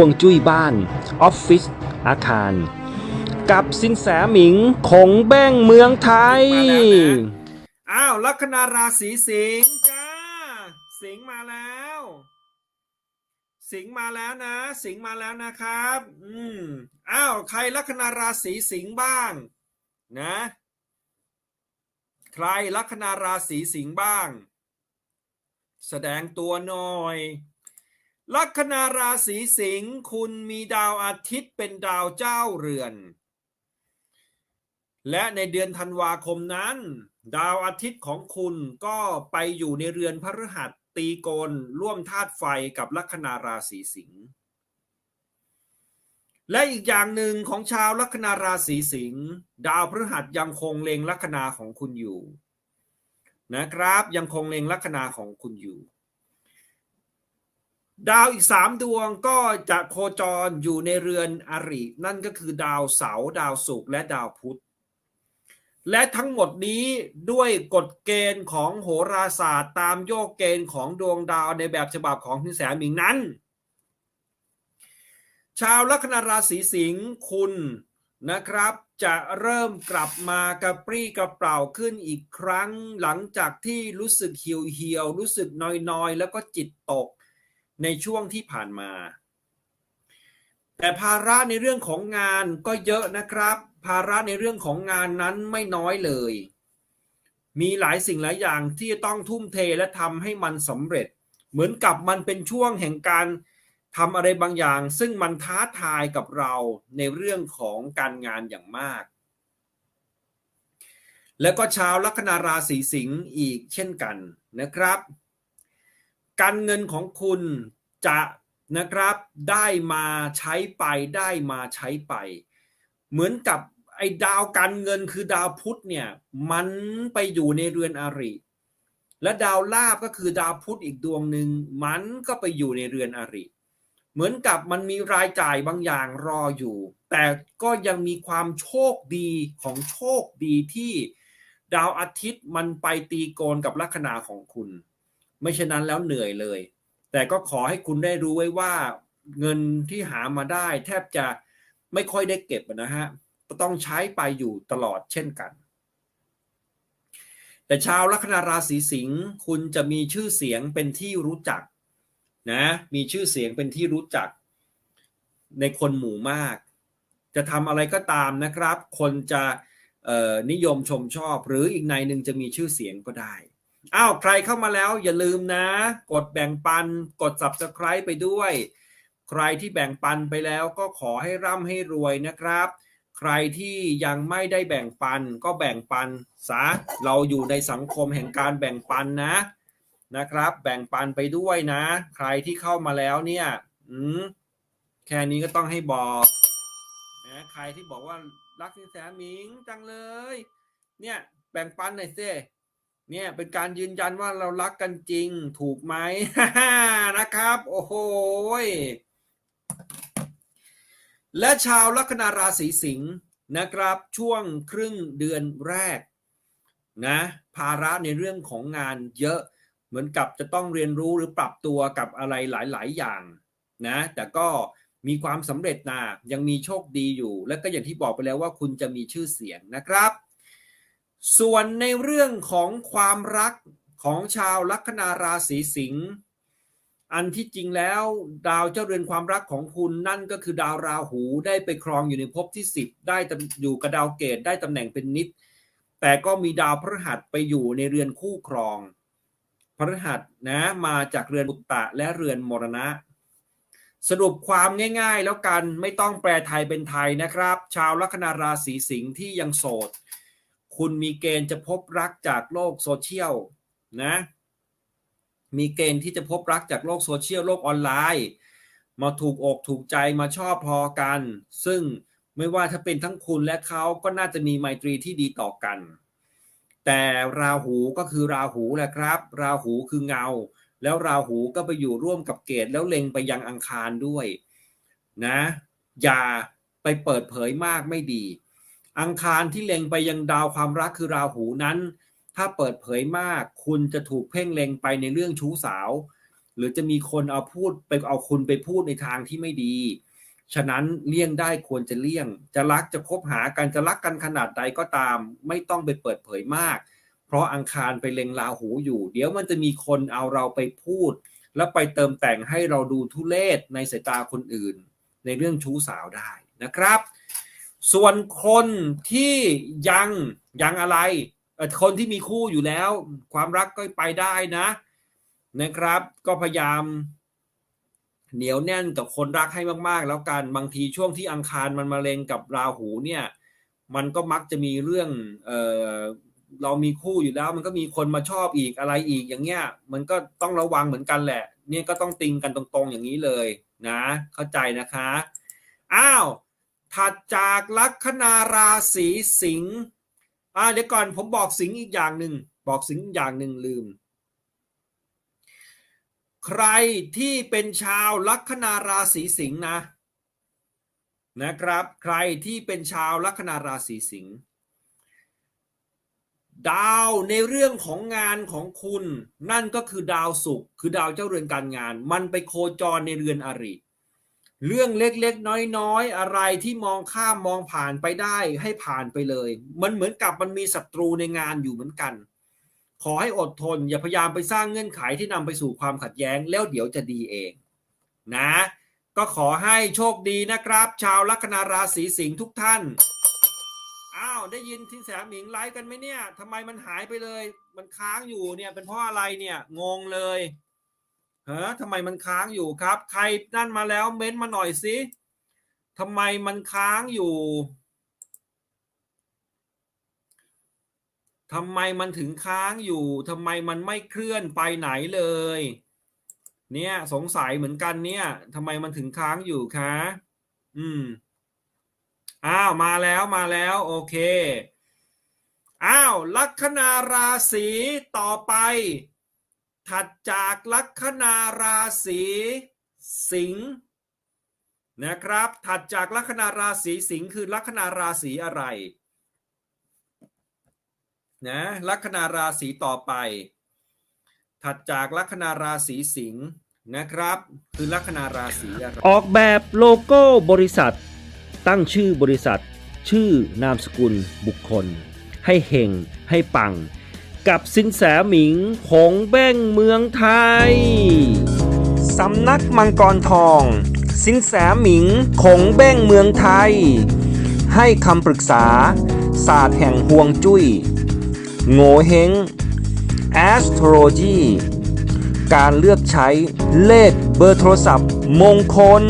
วงจุ้ยบ้าน ออฟฟิศอาคาร กับสินแสหมิงคงแบ้งเมืองไทย มาแล้วนะอ้าวลัคนาราศีสิงห์จ้า สิงห์มาแล้ว สิงห์มาแล้วนะ สิงห์มาแล้วนะครับ อืมอ้าวใครลัคนาราศีสิงห์บ้าง นะ ใครลัคนาราศีสิงห์บ้าง แสดงตัวหน่อย ลัคนาราศีสิงห์คุณมีดาวอาทิตย์เป็นดาวเจ้าเรือน และในเดือนธันวาคมนั้น ดาวอาทิตย์ของคุณก็ไปอยู่ในเรือนพฤหัสตีโกนร่วมธาตุไฟกับลัคนาราศีสิงห์และอีกอย่างหนึ่งของชาวลัคนาราศีสิงห์ดาวพฤหัสยังคงเล็งลัคนาของคุณอยู่ นะครับยังคงเล็งลัคนาของคุณอยู่ ดาวอีกสามดวงก็จะโคจรอยู่ในเรือนอริ นั่นก็คือดาวเสาร์ดาวศุกร์และดาวพุธ และทั้งหมดนี้ด้วยกฎเกณฑ์ของโหราศาสตร์ตามโยกเกณฑ์ของดวงดาวในแบบฉบับของพินแสมิงนั้น ชาวลัคนาราศีสิงห์คุณนะครับจะเริ่มกลับมากระปรี้กระเปร่าขึ้นอีกครั้ง หลังจากที่รู้สึกเหี่ยวเหี่ยวรู้สึกนอยๆแล้วก็จิตตก ในช่วงที่ผ่านมา แต่ภาระในเรื่องของงานก็เยอะนะครับ ภาระในเรื่องของงานนั้นไม่น้อยเลย มีหลายสิ่งหลายอย่างที่จะต้องทุ่มเทและทำให้มันสำเร็จ เหมือนกับมันเป็นช่วงแห่งการทำอะไรบางอย่าง ซึ่งมันท้าทายกับเราในเรื่องของการงานอย่างมากแล้วก็ชาวลัคนาราศีสิงห์อีกเช่นกันนะครับ การเงินของคุณจะนะครับได้มาใช้ไปได้มาใช้ไป เหมือนกับไอ้ดาวการเงินคือดาวพุธเนี่ยมันไปอยู่ในเรือนอาริ และดาวลาบก็คือดาวพุธอีกดวงหนึ่งมันก็ไปอยู่ในเรือนอริ เหมือนกับมันมีรายจ่ายบางอย่างรออยู่ แต่ก็ยังมีความโชคดีของโชคดีที่ดาวอาทิตย์มันไปตีโกนกับลัคนาของคุณ ไม่เช่นนั้นแล้วเหนื่อยเลย แต่ก็ขอให้คุณได้รู้ไว้ว่าเงินที่หามาได้ แทบจะไม่ค่อยได้เก็บนะฮะต้องใช้ไปอยู่ตลอดเช่นกัน แต่ชาวลัคนาราศีสิงห์คุณจะมีชื่อเสียงเป็นที่รู้จักนะมีชื่อเสียงเป็นที่รู้จักในคนหมู่มาก จะทำอะไรก็ตามนะครับ คนจะนิยมชมชอบ หรืออีกในหนึ่งจะมีชื่อเสียงก็ได้ อ้าวใครเข้ามาแล้วอย่าลืมนะ กดแบ่งปันกด subscribe ไปด้วย ใครที่แบ่งปันไปแล้วก็ขอให้ร่ำให้รวยนะครับ ใครที่ยังไม่ได้แบ่งปันก็แบ่งปันซะเราอยู่ในสังคมแห่งการแบ่งปันนะนะครับ แบ่งปันไปด้วยนะ ใครที่เข้ามาแล้วเนี่ยอืมแค่นี้ก็ต้องให้บอกนะใครที่บอกว่ารักสินแสหมิงจังเลย เนี่ยแบ่งปันหน่อยสิ เนี่ยเป็นการยืนยันว่าเรารักกันจริงถูกไหมนะครับ โอ้โหและชาวลัคนาราศีสิงห์นะครับ ช่วงครึ่งเดือนแรกนะภาระในเรื่องของงานเยอะเหมือนกับจะต้องเรียนรู้หรือปรับตัวกับอะไรหลาย ๆ อย่างนะแต่ก็มีความสำเร็จนะยังมีโชคดีอยู่ และก็อย่างที่บอกไปแล้วว่าคุณจะมีชื่อเสียงนะครับ ส่วนในเรื่องของความรักของชาวลัคนาราศีสิงห์อันที่จริงแล้วดาวเจ้าเรือนความรักของคุณนั่นก็คือดาวราหูได้ไปครองอยู่ในภพที่ 10 ได้ตำอยู่กับดาวเกตได้ตำแหน่งเป็นนิด แต่ก็มีดาวพฤหัสไปอยู่ในเรือนคู่ครองพฤหัสนะมาจากเรือนอุตตะและเรือนมรณะ สรุปความง่ายๆ แล้วกันไม่ต้องแปลไทยเป็นไทยนะครับ ชาวลัคนาราศีสิงห์ที่ยังโสด คุณมีเกณฑ์จะพบรักจากโลกโซเชียลนะ มีเกณฑ์ที่จะพบรักจากโลกโซเชียลโลกออนไลน์ มาถูกอกถูกใจมาชอบพอกัน ซึ่งไม่ว่าถ้าเป็นทั้งคุณและเขาก็น่าจะมีไมตรีที่ดีต่อกัน แต่ราหูก็คือราหูแหละครับ ราหูคือเงา แล้วราหูก็ไปอยู่ร่วมกับเกตแล้วเล็งไปยังอังคารด้วยนะ อย่าไปเปิดเผยมากไม่ดี อังคารที่เล็งไปยังดาวความรักคือราหูนั้น ถ้าเปิดเผยมาก คุณจะถูกเพ่งเล็งไปในเรื่องชู้สาว หรือจะมีคนเอาพูดไปเอาคุณไปพูดในทางที่ไม่ดี ฉะนั้นเลี่ยงได้ควรจะเลี่ยง จะรักจะคบหากันจะรักกันขนาดใดก็ตาม ไม่ต้องไปเปิดเผยมาก เพราะอังคารไปเล็งราหูอยู่ เดี๋ยวมันจะมีคนเอาเราไปพูด แล้วไปเติมแต่งให้เราดูทุเลศในสายตาคนอื่น ในเรื่องชู้สาวได้นะครับ ส่วนคนที่ยังยังอะไร คนที่มีคู่อยู่แล้ว ความรักก็ไปได้นะนะครับ ก็พยายาม เหนียวแน่นกับคนรักให้มากๆ แล้วกันบางทีช่วงที่อังคารมันมาเล็งกับราหูเนี่ย มันก็มักจะมีเรื่องเออเรามีคู่อยู่แล้ว มันก็มีคนมาชอบอีกอะไรอีกอย่างเงี้ย มันก็ต้องระวังเหมือนกันแหละ เนี่ยก็ต้องติงกันตรงๆอย่างนี้เลยนะ เข้าใจนะคะ อ้าว ถัดจากลัคนาราศีสิงห์อ่าเดี๋ยวก่อนผมบอกสิงห์อีกอย่างหนึ่งบอกสิงห์อีกอย่างหนึ่งลืม ใครที่เป็นชาวลัคนาราศีสิงห์นะนะครับ ใครที่เป็นชาวลัคนาราศีสิงห์ดาวในเรื่องของงานของคุณ นั่นก็คือดาวศุกร์คือดาวเจ้าเรือนการงาน มันไปโคจรในเรือนอริ เรื่องเล็กๆ น้อยๆ อะไรที่มองข้ามมองผ่านไปได้ให้ผ่านไปเลย มันเหมือนกับมันมีศัตรูในงานอยู่เหมือนกัน ขอให้อดทน อย่าพยายามไปสร้างเงื่อนไขที่นำไปสู่ความขัดแย้งแล้วเดี๋ยวจะดีเอง นะ ก็ขอให้โชคดีนะครับ ชาวลัคนาราศีสิงห์ทุกท่าน อ้าว ได้ยินทินแสหมิงไลฟ์กันไหมเนี่ยทำไมมันหายไปเลย มันค้างอยู่เนี่ยเป็นเพราะอะไรเนี่ยงงเลย ฮะทำไมมันค้างอยู่ครับ ใครนั่นมาแล้วเม้นมาหน่อยสิทำไมมันค้างอยู่ทำไมมันถึงค้างอยู่ทำไมมันไม่เคลื่อนไปไหนเลย เนี่ยสงสัยเหมือนกันเนี่ยทำไมมันถึงค้างอยู่คะ อืม อ้าวมาแล้วมาแล้วโอเค อ้าวลัคนาราศีต่อไป ถัดจากลัคนาราศีสิงห์นะครับ ถัดจากลัคนาราศีสิงห์คือลัคนาราศีอะไรนะลัคนาราศีต่อไป ถัดจากลัคนาราศีสิงห์นะครับ คือลัคนาราศีอะไรออกแบบโลโก้บริษัท ตั้งชื่อบริษัท ชื่อนามสกุลบุคคล ให้เฮงให้ปัง กับสินแสหมิงหงแบ้งเมืองไทย สำนักมังกรทอง สินแสหมิงคงแบ้งเมืองไทย ให้คำปรึกษา ศาสตร์แห่งห่วงจุย้ยโง่เฮง astrology การเลือกใช้เลขเบอร์โทรศัพท์มงคล